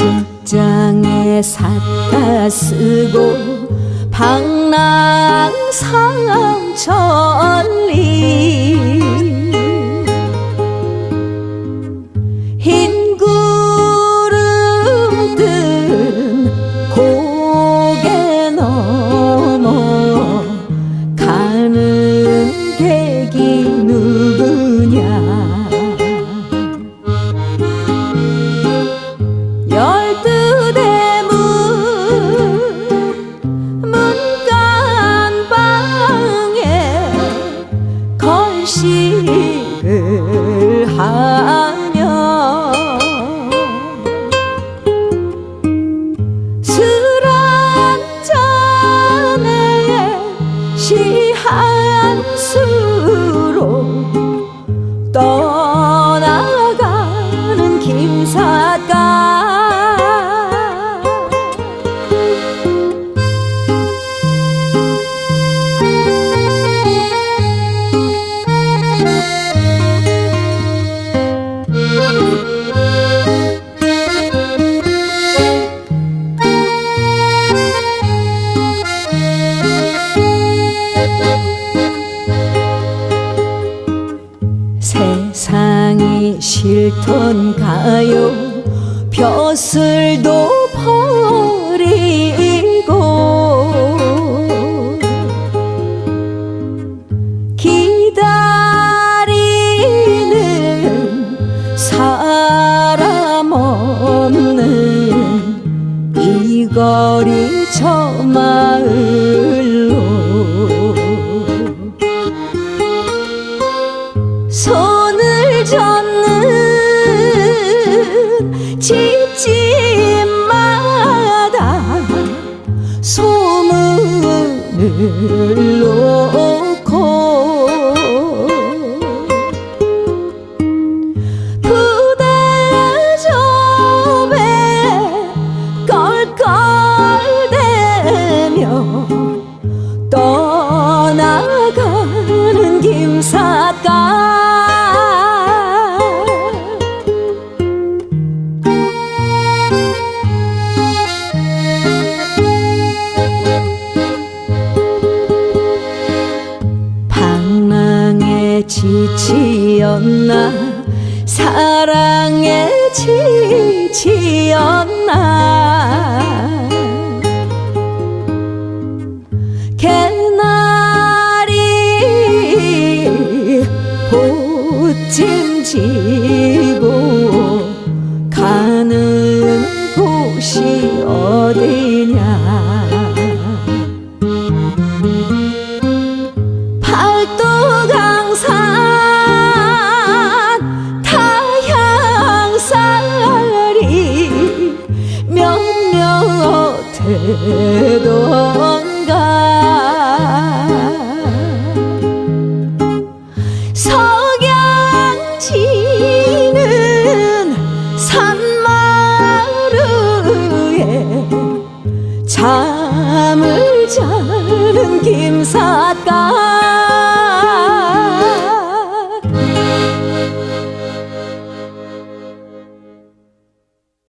책장에 삿다 쓰고 방랑상 천 心。 싫던가요. 벼슬도 버리고 기다리는 사람 없는 이 거리 저 마을로 손을 젓 놓고 부대접에 껄껄대며 떠나가는 김삿갓 지치었나? 사랑에 지치었나? 개나리 보찜 지고 가는 곳이 어디냐 되던가 석양지는 산마루에 잠을 자는 김사